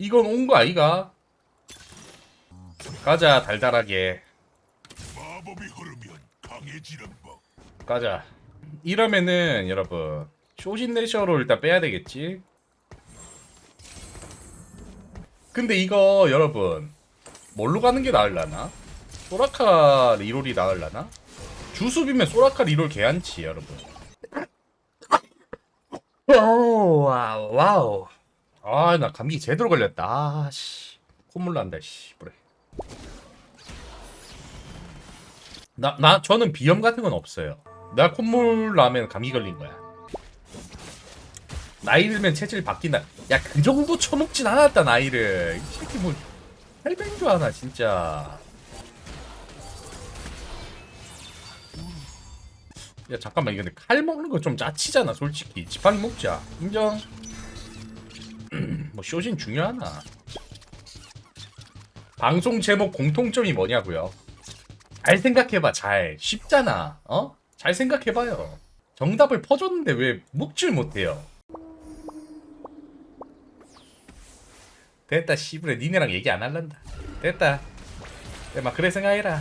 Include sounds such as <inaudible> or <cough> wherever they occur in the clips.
이건 온 거 아이가? 가자 달달하게 마법이 흐르면 강해지는 법. 가자 이러면은 여러분 쇼진 내셔로 일단 빼야 되겠지 근데 이거 여러분 뭘로 가는 게 나을라나? 소라카 리롤이 나을라나? 주수비면 소라카 리롤 개안치 여러분 와우 와우 와우 아 나 감기 제대로 걸렸다 아 씨 콧물 난다 씨 그래 나, 나, 저는 비염 같은 건 없어요. 나 콧물 나면 감기 걸린 거야. 나이 들면 체질 바뀐다. 야, 그 정도 쳐먹진 않았다, 나이를. 이 새끼 뭐, 헬벤 줄 아나, 진짜. 야, 잠깐만, 이거 근데 칼 먹는 거 좀 짜치잖아, 솔직히. 지팡이 먹자. 인정? 뭐, 쇼진 중요하나. 방송 제목 공통점이 뭐냐고요? 잘 생각해봐 잘. 쉽잖아 어? 잘 생각해봐요. 정답을 퍼줬는데 왜 묵질 못해요? 됐다 씨부레. 니네랑 얘기 안 할란다. 됐다. 야, 막 그래 생각해라.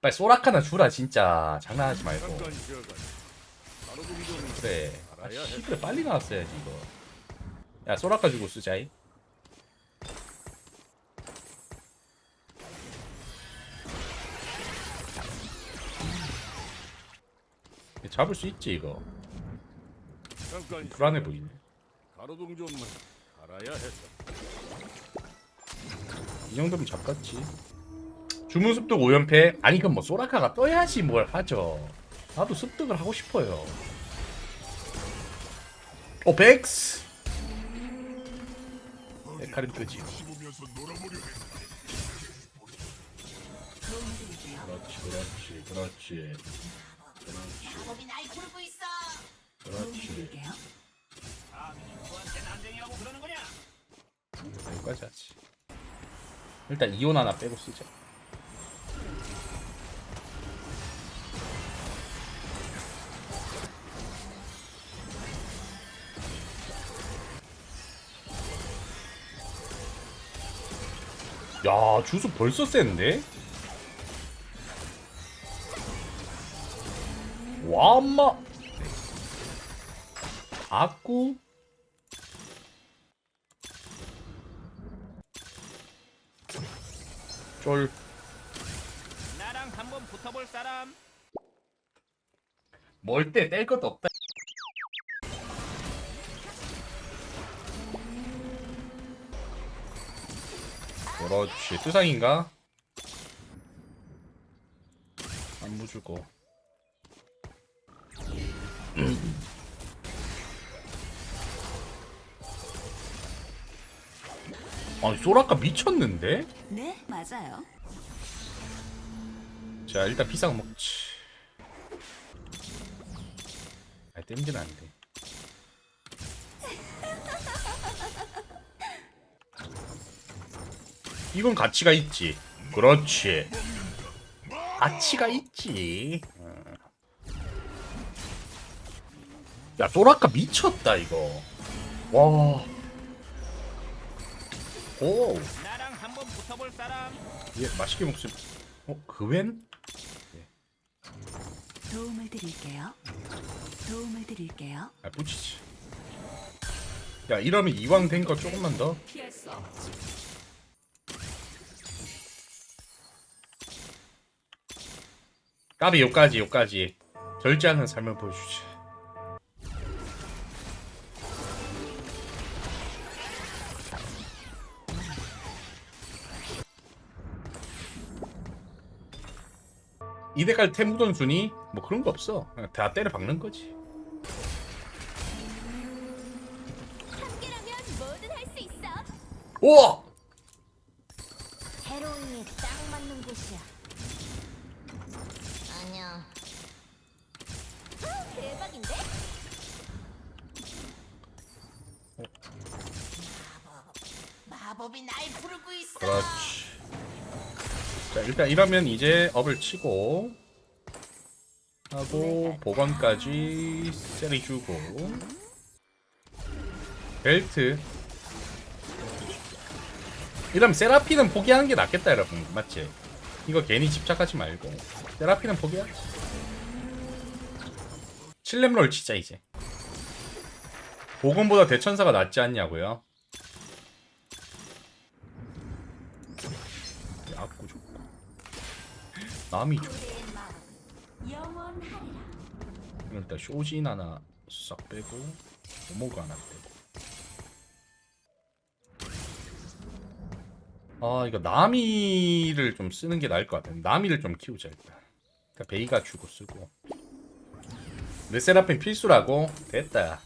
빨리 소라카나 주라 진짜. 장난하지 말고. 그래 아, 알아야 해. 씨부레 빨리 나왔어야지 이거 야 소라카 주고 쓰자이 잡을 수 있지 이거 잠깐 불안해. 보이네 가로등 좀만 알아야 했어. 이 정도면 잡겠지 주문 습득 5연패 아니 그럼 뭐 소라카가 떠야지 뭘 하죠 나도 습득을 하고 싶어요 오 백스 에카림 끄지. 그렇지 그렇지 그렇지 그렇지 법이 날 부르고 있어. 그렇지 여기까지 하지 일단 이온 하나 빼고 쓰자 야 주수 벌써 센데? 와 엄마 아꾸 쫄 나랑 한번 붙어볼 사람? 멀 때 뗄 것도 없다. 그렇지 수상인가? 안 무 주고 아니 소라카 미쳤는데? 네, 맞아요. 자 일단 비상 먹지 아 땜지는 안돼 이건 가치가 있지 그렇지 가치가 있지 어. 야 소라카 미쳤다 이거 와 오, 나랑 한번 붙어볼 사람? 얘 맛있게 먹으면 어, 그웬? 도움을 드릴게요. 도움을 드릴게요. 아, 붙이지. 야, 이러면 이왕 된 거 조금만 더. 피할 수 없지. 까비 요까지 요까지. 절제하는 삶을 보여주지. 이대갈 태무던 순위 뭐 그런 거 없어. 다 때려 박는 거지. 우와! 마법이 날 부르고 있어. 그렇지. 자, 일단 이러면 이제 업을 치고 하고 보건까지 세리 주고 벨트 이러면 세라피는 포기하는 게 낫겠다 여러분 맞지? 이거 괜히 집착하지 말고 세라피는 포기하지 7렘롤 치자 이제 보건보다 대천사가 낫지 않냐고요? 약구 좋고 남이. 그럼 일단 쇼진 하나 싹 빼고 오모가 하나 빼고. 아 이거 나미를 좀 쓰는 게 나을 것 같아 나미를 좀 키우자 일단. 그러니까 베이가 주고 쓰고. 르세라핌 필수라고? 됐다.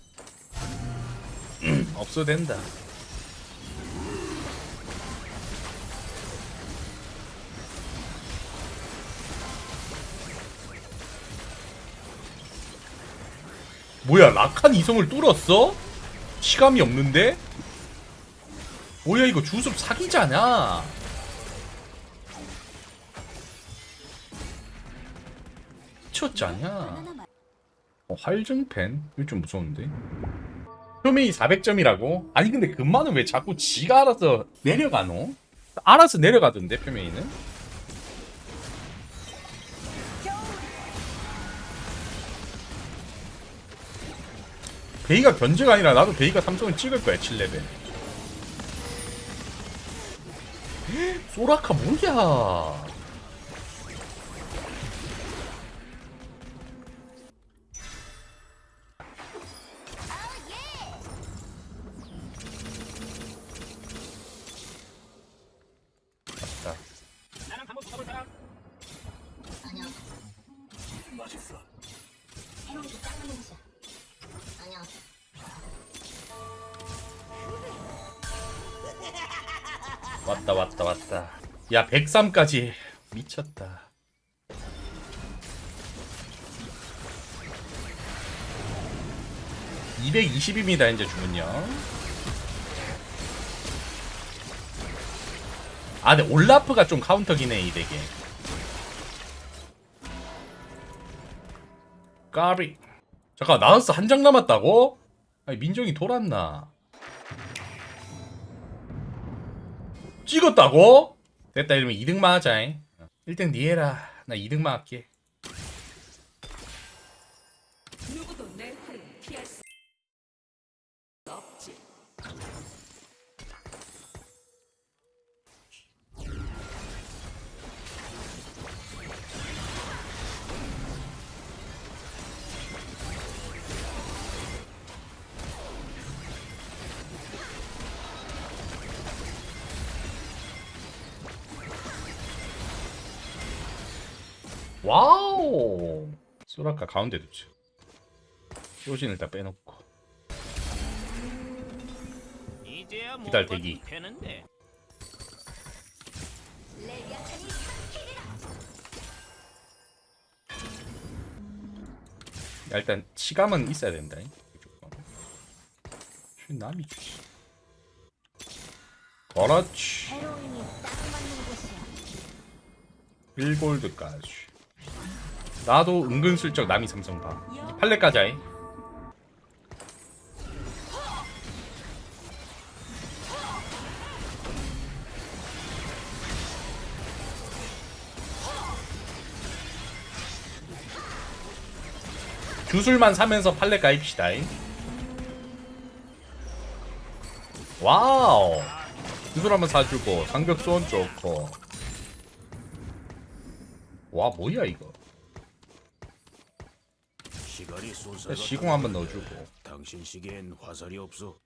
<clears throat> 없어도 된다 뭐야 라칸 이성을 뚫었어? 시감이 없는데? 뭐야 이거 주습 사기잖아 맛. 어, 활증펜? 이거 좀 무서운데? 표메이 400점이라고? 아니 근데 금마는 왜 자꾸 지가 알아서 내려가노? 알아서 내려가던데 표메이는? 베이가 견제가 아니라 나도 베이가 삼성을 찍을 거야 7레벨 소라카 뭐야 왔다 왔다 왔다. 야 103까지. 미쳤다. (220입니다) 이제 주문요. 아 근데 올라프가 좀 카운터기네 이 덱에 까비. 잠깐 나우스 한 장 남았다고? 아니 민정이 돌았나 찍었다고? 됐다 이러면 2등만 하자 1등 니 해라. 나 2등만 할게 와우. 소라카 가운데 두지 효신 일단 빼놓고. 기다려, 대기. 야, 일단 치감은 있어야 된다 쉔 남이 주지 그렇지. 헤로인이 딱 맞는 곳이야. 1골드까지 나도 은근슬쩍 남이 삼성 봐 팔레까지 하이. 주술만 사면서 팔레 가입시다 와우. 주술 한번 사주고 상벽 소원 좋고. 와 뭐야 이거 시공 한번 넣어주고. 당신 시계엔 화살이 없어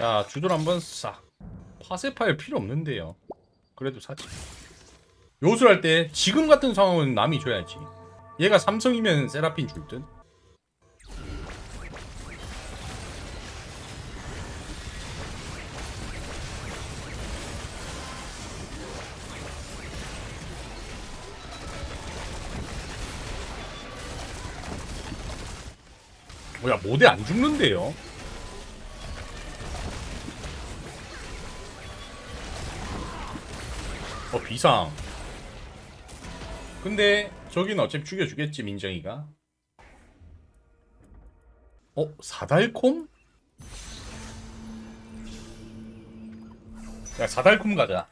야 주돌 한번 싹. 파쇄 파일 필요 없는데요. 그래도 사지. 요술 할 때 지금 같은 상황은 남이 줘야지. 얘가 삼성이면 세라핀 줄듯. 뭐야 모대 안 죽는데요? 어 비상 근데 저기는 어차피 죽여주겠지 민정이가 어? 사달콤? 야 사달콤 가자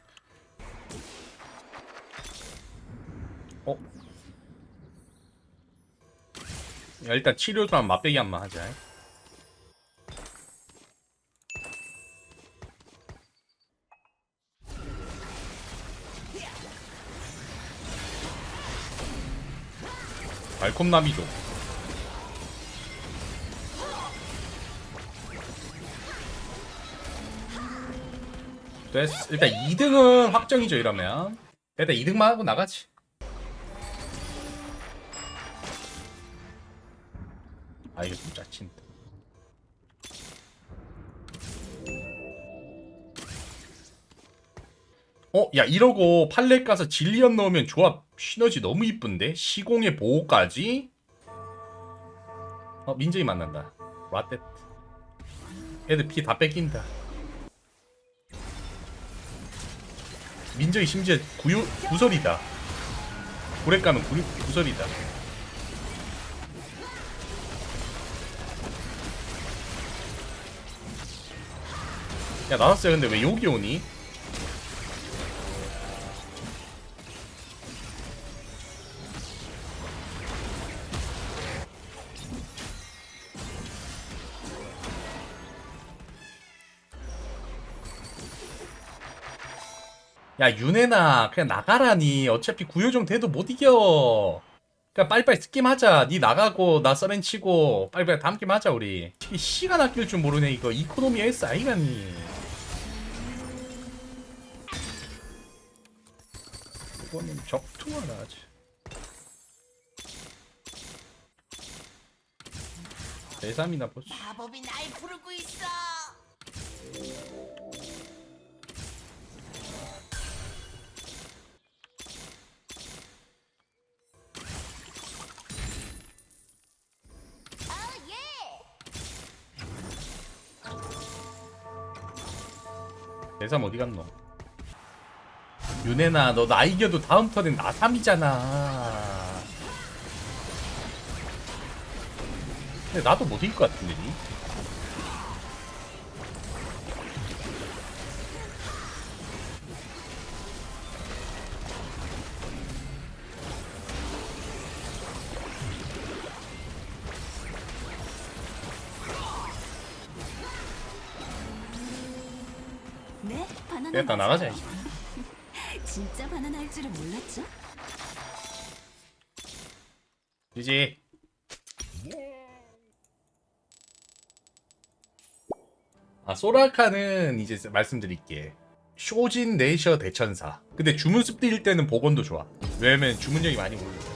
어? 야 일단 치료 좀 맛배기 한번 하자 달콤남이죠 됐어 일단 2등은 확정이죠 이러면. 일단 2등만 하고 나가지. 아 이거 좀 짜친다. 어? 야 이러고 팔렛 가서 진리언 넣으면 조합 시너지 너무 이쁜데? 시공의 보호까지? 어 민정이 만난다 라떼 애들 피 다 뺏긴다 민정이 심지어 구유, 구설이다 고래 가면 구, 구설이다 야 나왔어요 근데 왜 여기 오니? 야 윤혜나 그냥 나가라니. 어차피 구요정 돼도 못 이겨. 그냥 빨리빨리 스킵하자. 니 나가고 나 서렌 치고 빨리빨리 다음 게임 하자 우리. 이 시간 아낄 줄 모르네 이거. 이코노미 S 아이가니. 이거는 적투하나 하지 내3이나 보지. 마법이 날 부르고 있어. 예. 내3 어디 갔노 윤혜나 너 나 이겨도 다음 턴엔 나 3이잖아 근데 나도 못 이길 것 같은데 니? 됐다. 나가자 이제. 진짜 바나나 할 줄은 몰랐죠? 이제. 아 소라카는 이제 말씀드릴게. 쇼진 네이셔 대천사. 근데 주문 습득일 때는 복원도 좋아. 왜냐면 주문력이 많이 올라